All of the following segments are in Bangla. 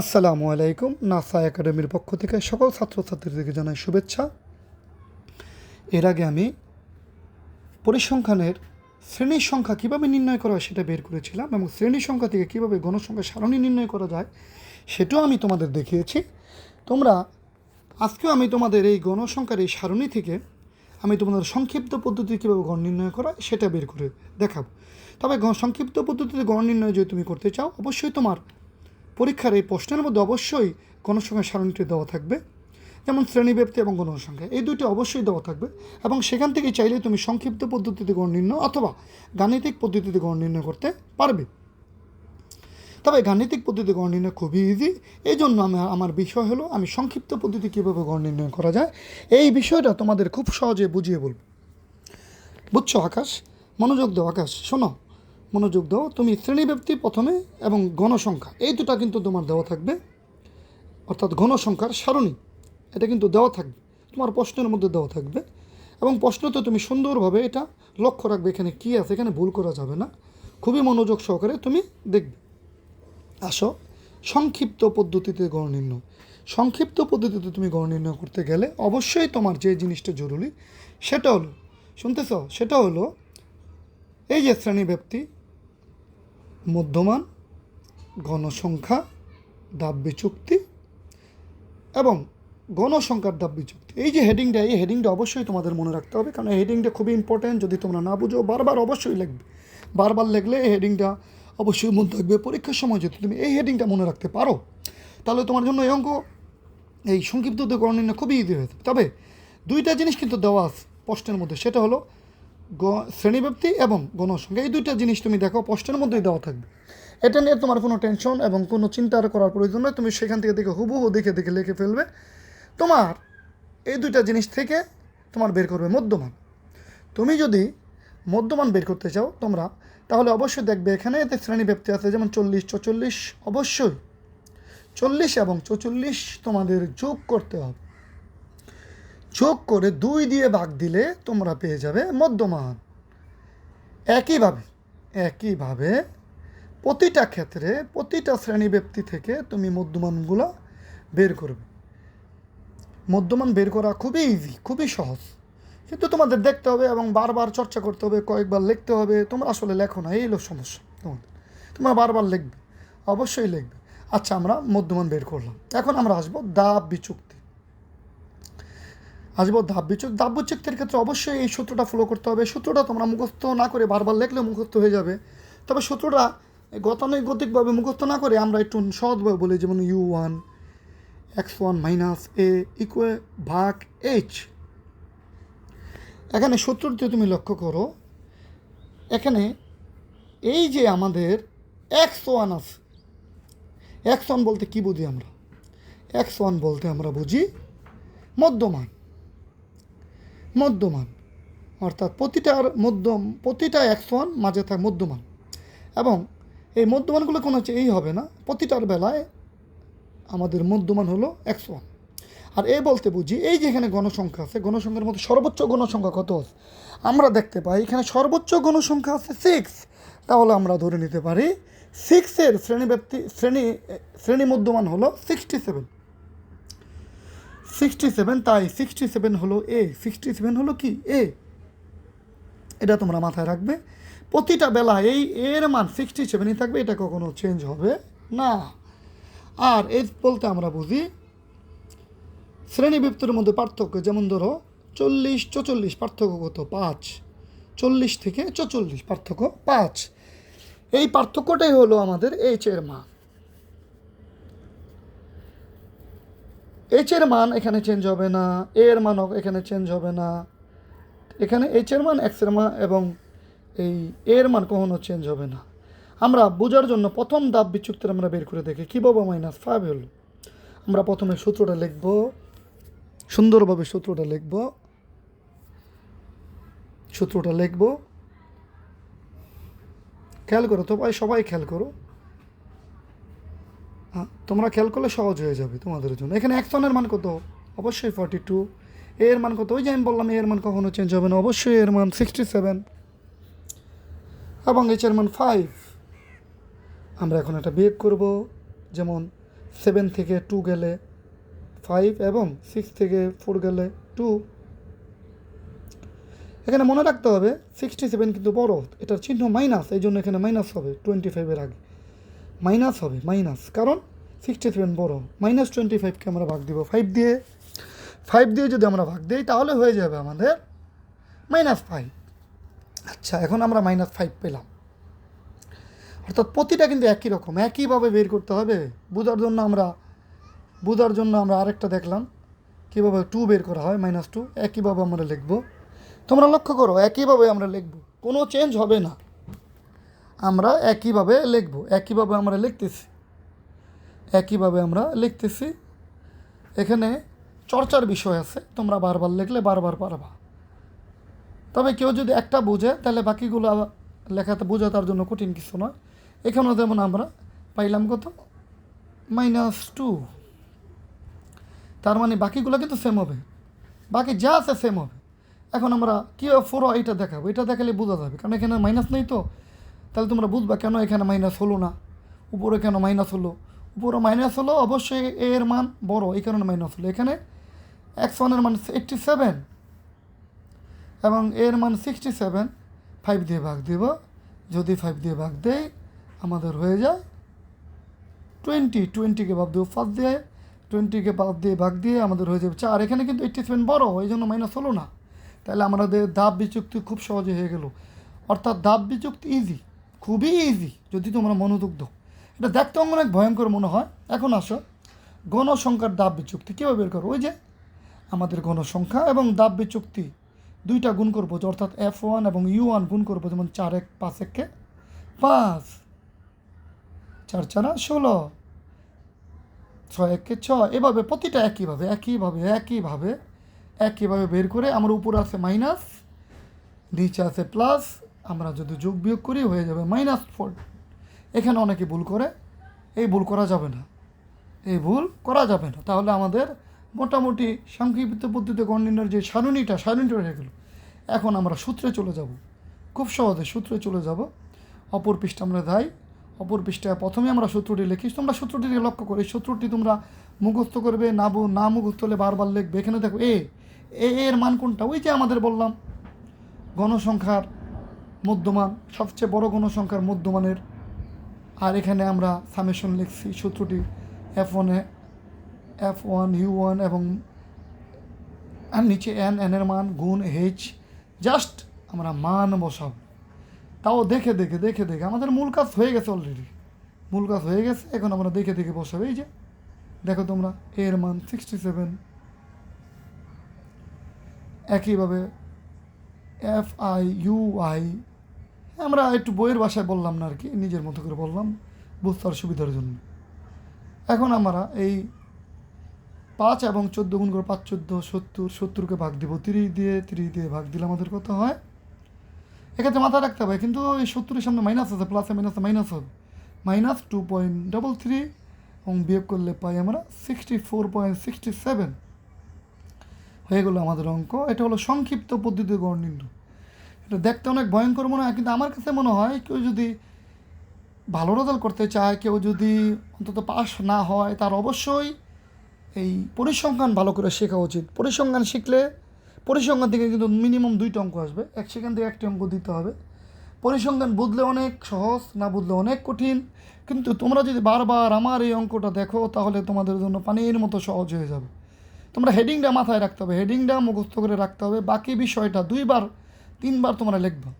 আসসালামু আলাইকুম। নাসা একাডেমির পক্ষ থেকে সকল ছাত্রছাত্রীদেরকে জানাই শুভেচ্ছা। এর আগে আমি পরিসংখ্যানের শ্রেণির সংখ্যা কীভাবে নির্ণয় করা হয় সেটা বের করেছিলাম এবং শ্রেণির সংখ্যা থেকে কীভাবে গণসংখ্যা সারণী নির্ণয় করা যায় সেটাও আমি তোমাদের দেখিয়েছি। তোমরা, আজকেও আমি তোমাদের এই গণসংখ্যার এই সারণী থেকে আমি তোমাদের সংক্ষিপ্ত পদ্ধতি কীভাবে গণ নির্ণয় করা সেটা বের করে দেখাবো। তবে সংক্ষিপ্ত পদ্ধতিতে গণ নির্ণয় যদি তুমি করতে চাও, অবশ্যই তোমার পরীক্ষার এই প্রশ্নের মধ্যে অবশ্যই গণসংখ্যা সারণীটি দেওয়া থাকবে। যেমন শ্রেণীব্যাপ্তি এবং গণসংখ্যা, এই দুইটি অবশ্যই দেওয়া থাকবে এবং সেখান থেকে চাইলে তুমি সংক্ষিপ্ত পদ্ধতিতে গণ নির্ণয় অথবা গাণিতিক পদ্ধতিতে গণ নির্ণয় করতে পারবে। তবে গাণিতিক পদ্ধতি গণ নির্ণয় খুবই ইজি এই জন্য আমি, আমার বিষয় হলো আমি সংক্ষিপ্ত পদ্ধতি কীভাবে গণ নির্ণয় করা যায়, এই বিষয়টা তোমাদের খুব সহজে বুঝিয়ে বলব। বুঝছ আকাশ? মনোযোগ দাও আকাশ, শোনো। মনোযোগ দাও। তুমি শ্রেণীব্যাপ্তি প্রথমে এবং গণসংখ্যা এই দুটা কিন্তু তোমার দেওয়া থাকবে। অর্থাৎ গণসংখ্যার সারণী। এটা কিন্তু দেওয়া থাকবে। তোমার প্রশ্নের মধ্যে দেওয়া থাকবে। এবং প্রশ্নতে তুমি সুন্দরভাবে এটা লক্ষ্য রাখবে, এখানে কী আছে, এখানে ভুল করা যাবে না। খুবই মনোযোগ সহকারে তুমি দেখবে। আসো। সংক্ষিপ্ত পদ্ধতিতে গড় নির্ণয়। সংক্ষিপ্ত পদ্ধতিতে তুমি গড় নির্ণয় করতে গেলে অবশ্যই তোমার যে জিনিসটা জরুরি, সেটা হলো, শুনতেছ? সেটা হলো, এই যে শ্রেণীব্যাপ্তি মধ্যমান গণসংখ্যা, দাব্য চুক্তি এবং গণসংখ্যার দাব্য চুক্তি। এই যে হেডিংটা এই হেডিংটা অবশ্যই তোমাদের মনে রাখতে হবে, কারণ এই হেডিংটা খুবই ইম্পর্ট্যান্ট যদি তোমরা না বুঝো, বারবার অবশ্যই লিখবে। বারবার লিখলে এই হেডিংটা অবশ্যই মনে থাকবে পরীক্ষার সময়। যদি তুমি এই হেডিংটা মনে রাখতে পারো, তাহলে তোমার জন্য এই অঙ্ক, এই সংক্ষিপ্ত গণ নির্ণয় খুবই ইজি হয়ে। তবে দুইটা জিনিস কিন্তু দেওয়া আছে প্রশ্নের মধ্যে। সেটা হলো শ্রেণীব্যাপ্তি এবং গণসংখ্যা। এই দুইটা জিনিস তুমি দেখো, প্রশ্নের মধ্যেই দেওয়া থাকবে। এটা নিয়ে তোমার কোনো টেনশন এবং কোনো চিন্তা করার প্রয়োজন নয় তুমি সেখান থেকে দেখে হুবহু দেখে দেখে লিখে ফেলবে। তোমার এই দুইটা জিনিস থেকে তোমার বের করবে মধ্যমান। তুমি যদি মধ্যমান বের করতে চাও তোমরা, তাহলে অবশ্যই দেখবে এখানে এতে শ্রেণীব্যাপ্তি আছে, যেমন চল্লিশ চল্লিশ অবশ্যই চল্লিশ এবং চল্লিশ তোমাদের যোগ করতে হবে। যোগ করে দুই দিয়ে ভাগ দিলে তোমরা পেয়ে যাবে মধ্যমান। একইভাবে একইভাবে প্রতিটা ক্ষেত্রে প্রতিটা শ্রেণি ব্যক্তি থেকে তুমি মধ্যমানগুলো বের করবে। মধ্যমান বের করা খুবই ইজি খুবই সহজ। কিন্তু তোমাদের দেখতে হবে এবং বারবার চর্চা করতে হবে, কয়েকবার লিখতে হবে, তোমরা আসলে লেখো না, এই হলো সমস্যা তোমাদের। তোমরা বারবার লিখবে, অবশ্যই লিখবে। আচ্ছা আমরা মধ্যমান বের করলাম। এখন আমরা আসব দাব বিচুক্তি। আসব ধাপ বিচুক্তির ক্ষেত্রে অবশ্যই এই সূত্রটা ফলো করতে হবে। সূত্রটা তোমরা মুখস্থ না করে বারবার লিখলে মুখস্থ হয়ে যাবে। তবে সূত্রটা গতানুগতিকভাবে মুখস্থ না করে আমরা একটু সহজভাবে বলি, যেমন U one X one minus A equal ভাগ এইচ এখানে সূত্রটি তুমি লক্ষ্য করো, এখানে এই যে আমাদের এক্স ওয়ান আছে এক্স ওয়ান বলতে কী বুঝি আমরা? এক্স ওয়ান বলতে আমরা বুঝি মধ্যমান। মধ্যমান, অর্থাৎ প্রতিটার মধ্যম, প্রতিটা ওয়ান মাঝে থাকে মধ্যমান। এবং এই মধ্যমানগুলো কোনো হচ্ছে, এই হবে না, প্রতিটার বেলায় আমাদের মধ্যমান হলো এক্স ওয়ান আর এ বলতে বুঝি, এই যে এখানে গণসংখ্যা আছে, গণসংখ্যার মধ্যে সর্বোচ্চ গণসংখ্যা কত আছে? আমরা দেখতে পাই, এখানে সর্বোচ্চ গণসংখ্যা আছে সিক্স তাহলে আমরা ধরে নিতে পারি সিক্সের শ্রেণীব্যাপ্তি, শ্রেণি শ্রেণি মধ্যমান হলো সিক্সটি সেভেন সিক্সটি সেভেন তাই সিক্সটি সেভেন হলো এ সিক্সটি সেভেন হলো কি? এ এটা তোমরা মাথায় রাখবে। প্রতিটা বেলা এই এর মান সিক্সটি সেভেনই থাকবে, এটা কখনো চেঞ্জ হবে না। আর এজ বলতে আমরা বুঝি, শ্রেণীবৃত্তের মধ্যে পার্থক্য, যেমন ধরো, চল্লিশ চচল্লিশ পার্থক্য কত? পাঁচ। চল্লিশ থেকে চচল্লিশ পার্থক্য পাঁচ। এই পার্থক্যটাই হলো আমাদের এইচ এর মান। এইচ এর মান এখানে চেঞ্জ হবে না এ এর মানও এখানে চেঞ্জ হবে না। এখানে এইচ এর মান এক্সের মান এবং এই এর মান কখনো চেঞ্জ হবে না। আমরা বোঝার জন্য প্রথম দাব বিচ্যুক্তির আমরা বের করে দেখি, কী বাবা মাইনাস ফাইভ হলো। আমরা প্রথমে সূত্রটা লিখব, সুন্দরভাবে সূত্রটা লিখব। সূত্রটা লিখব। খেয়াল করো তো সবাই খেয়াল করো। তোমরা খেয়াল করলে সহজ হয়ে যাবে তোমাদের জন্য। এখানে অ্যাকশনের মান কত? অবশ্যই ফর্টি টু এর মান কত? ওই যে আমি বললাম এর মান কখনো চেঞ্জ হবে না। অবশ্যই এর মান সিক্সটি সেভেন এবং এইচ এর মান ফাইভ আমরা এখন একটা বিয়োগ করব, যেমন সেভেন থেকে টু গেলে ফাইভ এবং সিক্স থেকে ফোর গেলে টু এখানে মনে রাখতে হবে সিক্সটি সেভেন কিন্তু বড়, এটার চিহ্ন মাইনাস এই জন্য এখানে মাইনাস হবে টোয়েন্টি ফাইভের আগে। মাইনাস হবে, মাইনাস। কারণ সিক্সটি সেভেন বড়। মাইনাস টোয়েন্টি ফাইভকে আমরা ভাগ দিব ফাইভ দিয়ে। ফাইভ দিয়ে যদি আমরা ভাগ দিই, তাহলে হয়ে যাবে আমাদের মাইনাস ফাইভ আচ্ছা এখন আমরা মাইনাস ফাইভ পেলাম। অর্থাৎ প্রতিটা কিন্তু একই রকম, একইভাবে বের করতে হবে। বোঝার জন্য আমরা, বোঝার জন্য আমরা আরেকটা দেখলাম। কীভাবে টু বের করা হয়, মাইনাস টু একইভাবে আমরা লিখব। তোমরা লক্ষ্য করো, একইভাবে আমরা লিখব। কোনো চেঞ্জ হবে না। আমরা একইভাবে লিখব, একইভাবে আমরা লিখতেছি, একইভাবে আমরা লিখতেছি। এখানে চর্চার বিষয় আছে, তোমরা বারবার লিখলে বারবার পারবা। তবে কেউ যদি একটা বোঝে, তাহলে বাকিগুলো লেখাতে বোঝা তার জন্য কঠিন কিছু নয়। এখানেও যেমন আমরা পাইলাম কত? Minus two. তার মানে বাকিগুলো কিন্তু সেম হবে। বাকি যা আছে সেম হবে। এখন আমরা কীভাবে ফোর এটা দেখাবো? এটা দেখালে বোঝা যাবে। কারণ এখানে মাইনাস নেই তো। তাহলে তোমরা বুঝবা কেন এখানে মাইনাস হলো না? উপরে কেন মাইনাস হলো? উপরে মাইনাস হলো, অবশ্যই এ এর মান বড়, এই কারণে মাইনাস হলো। এখানে এক্স ওয়ানের মান এইট্টি সেভেন এবং এর মান সিক্সটি সেভেন ফাইভ দিয়ে ভাগ দেব। যদি ফাইভ দিয়ে ভাগ দেই, আমাদের হয়ে যায় টোয়েন্টি টোয়েন্টিকে ভাগ দেবো ফার্স্ট দিয়ে টোয়েন্টিকে বাদ দিয়ে ভাগ দিয়ে আমাদের হয়ে যাবে চার। এখানে কিন্তু এইট্টি সেভেন বড়, এই জন্য মাইনাস হলো না। তাহলে আমাদের দাব বিচুক্তি খুব সহজে হয়ে গেল। অর্থাৎ দাব বিচুক্তি ইজি খুবই ইজি যদি তোমরা মনোযোগ দাও এটা দেখতে অনেক ভয়ঙ্কর মনে হয়। এখন আসো। গণসংখ্যার দাব বিচুক্তি কীভাবে বের করো ওই যে, আমাদের গণসংখ্যা এবং দাব বিচুক্তি। দুইটা গুণ করব অর্থাৎ এফ ওয়ান এবং ইউ ওয়ান গুণ করব, যেমন চার এক, পাঁচ এককে পাঁচ। চার চারা ষোলো। ছয় একে ছয়। এভাবে প্রতিটা একইভাবে একইভাবে একইভাবে একইভাবে বের করে আমার উপরে আছে মাইনাস, নিচে আছে প্লাস আমরা যদি যোগ বিয়োগ করি, হয়ে যাবে মাইনাস ফোর এখানে অনেকে ভুল করে, এই ভুল করা যাবে না। এই ভুল করা যাবে না। তাহলে আমাদের মোটামুটি সংক্ষিপ্ত পদ্ধতিতে গণ যে সারণীটা সারণীটা হয়ে গেল। এখন আমরা সূত্রে চলে যাব। খুব সহজে সূত্রে চলে যাব। অপর পৃষ্ঠা আমরা যাই অপর পৃষ্ঠায় প্রথমে আমরা সূত্রটি লিখি। তোমরা সূত্রটিকে লক্ষ্য করো। সূত্রটি তোমরা মুখস্থ করবে, না বু- না মুখস্থ হলে বারবার লিখবে। এখানে দেখো, এ এ, এর মান কোনটা? ওই যে আমাদের বললাম, গণসংখ্যার মধ্যমান, সবচেয়ে বড় গণসংখ্যার মধ্যমানের। আর এখানে আমরা সামেশন লিখছি সূত্রটি এফ ওয়ানে এফ ওয়ান ইউ ওয়ান এবং নিচে এন এনের মান, গুণ এইচ জাস্ট আমরা মান বসাব। তাও দেখে দেখে দেখে দেখে, আমাদের মূল কাজ হয়ে গেছে অলরেডি মূল কাজ হয়ে গেছে, এখন আমরা দেখে দেখে বসাবো, এই যে, দেখো তোমরা এর মান সিক্সটি সেভেন একইভাবে এফ আই ইউ আই আমরা একটু বইয়ের ভাষায় বললাম না আর কি, নিজের মতো করে বললাম, বুঝতে আর সুবিধার জন্য। এখন আমরা এই পাঁচ এবং চোদ্দ গুণ করে পাঁচ, চোদ্দ, সত্তর, সত্তরকে ভাগ দিব তিরিশ দিয়ে তিরিশ দিয়ে ভাগ দিলে আমাদের কত হয়? এক্ষেত্রে মাথায় রাখতে হবে, কিন্তু এই সত্তরের সামনে মাইনাস আছে প্লাসে মাইনাসে মাইনাস হবে। Minus two point double three এবং বিয়োগ করলে পাই আমরা sixty four point sixty seven হয়ে গেলো আমাদের অঙ্ক, এটা হলো সংক্ষিপ্ত পদ্ধতি গড় নির্ণয়। এটা দেখতে অনেক ভয়ঙ্কর মনে হয়, কিন্তু আমার কাছে মনে হয় কেউ যদি ভালো রেজাল্ট করতে চায়, কেউ যদি অন্তত পাস না হয়, তার অবশ্যই এই পরিসংখ্যান ভালো করে শেখা উচিত। পরিসংখ্যান শিখলে পরিসংখ্যান থেকে কিন্তু মিনিমাম দুইটা অঙ্ক আসবে। এক সেখান থেকে একটি অঙ্ক দিতে হবে। পরিসংখ্যান বুঝলে অনেক সহজ, না বুঝলে অনেক কঠিন, কিন্তু তোমরা যদি বারবার আমার এই অঙ্কটা দেখো, তাহলে তোমাদের জন্য পানির মতো সহজ হয়ে যাবে। তোমরা হেডিংটা মাথায় রাখতে হবে। হেডিংটা মুখস্থ করে রাখতে হবে। বাকি বিষয়টা দুইবার তিনবার তোমরা লিখবা।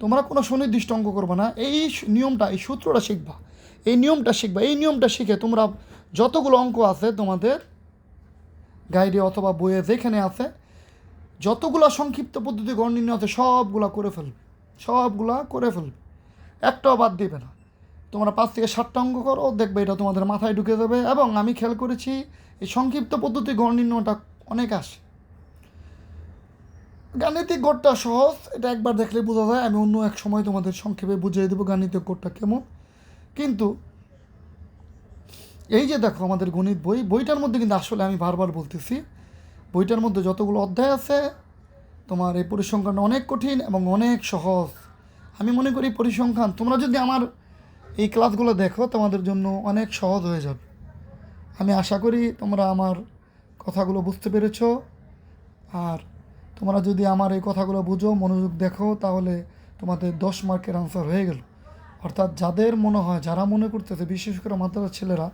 তোমরা কোনো সুনির্দিষ্ট অঙ্ক করবে না, এই নিয়মটা, এই সূত্রটা শিখবা। এই নিয়মটা শিখবা, এই নিয়মটা শিখে তোমরা যতগুলো অঙ্ক আছে তোমাদের গাইডে অথবা বইয়ে যেখানে আছে, যতগুলো সংক্ষিপ্ত পদ্ধতি গণ নির্ণয় আছে, সবগুলা করে ফেলবে। সবগুলা করে ফেলবে। একটাও বাদ দিবে না। তোমরা পাঁচ থেকে সাতটা অঙ্ক করো, দেখবে এটা তোমাদের মাথায় ঢুকে যাবে এবং আমি খেয়াল করেছি, এই সংক্ষিপ্ত পদ্ধতি গণ নির্ণয়টা অনেক আসে। গাণিতিক গড়টা সহজ, এটা একবার দেখলে বোঝা যায়। আমি অন্য এক সময় তোমাদের সংক্ষেপে বুঝিয়ে দেবো গাণিতিক গড়টা কেমন। কিন্তু এই যে দেখো আমাদের গণিত বই, বইটার মধ্যে কিন্তু আসলে আমি বারবার বলতেছি, বইটার মধ্যে যতগুলো অধ্যায় আছে, তোমার এই পরিসংখ্যান অনেক কঠিন এবং অনেক সহজ। আমি মনে করি পরিসংখ্যান, তোমরা যদি আমার এই ক্লাসগুলো দেখো, তোমাদের জন্য অনেক সহজ হয়ে যাবে। আমি আশা করি তোমরা আমার কথাগুলো বুঝতে পেরেছ। আর তোমরা যদি আমার এই কথাগুলো বুঝো, মনোযোগ দেখো, তাহলে তোমাদের দশ মার্কের আনসার হয়ে গেল। অর্থাৎ যাদের মনে হয়, যারা মনে করতেছে, বিশেষ করে মাদ্রাসার ছেলেরা,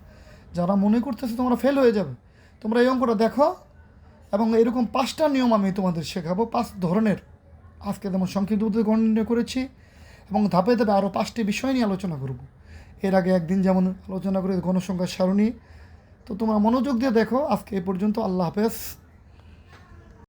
যারা মনে করতেছে তোমরা ফেল হয়ে যাবে। তোমরা এই অঙ্কটা দেখো এবং এরকম পাঁচটা নিয়ম আমি তোমাদের শেখাবো, পাঁচ ধরনের। আজকে যেমন সংক্ষিপ্ত উত্তর গণ নির্ণয় করেছি এবং ধাপে ধাপে আরও পাঁচটি বিষয় নিয়ে আলোচনা করব। এর আগে একদিন যেমন আলোচনা করে গণসংখ্যার সারণী। তো তোমরা মনোযোগ দিয়ে দেখো, আজকে এ পর্যন্ত আল্লাহ হাফেজ।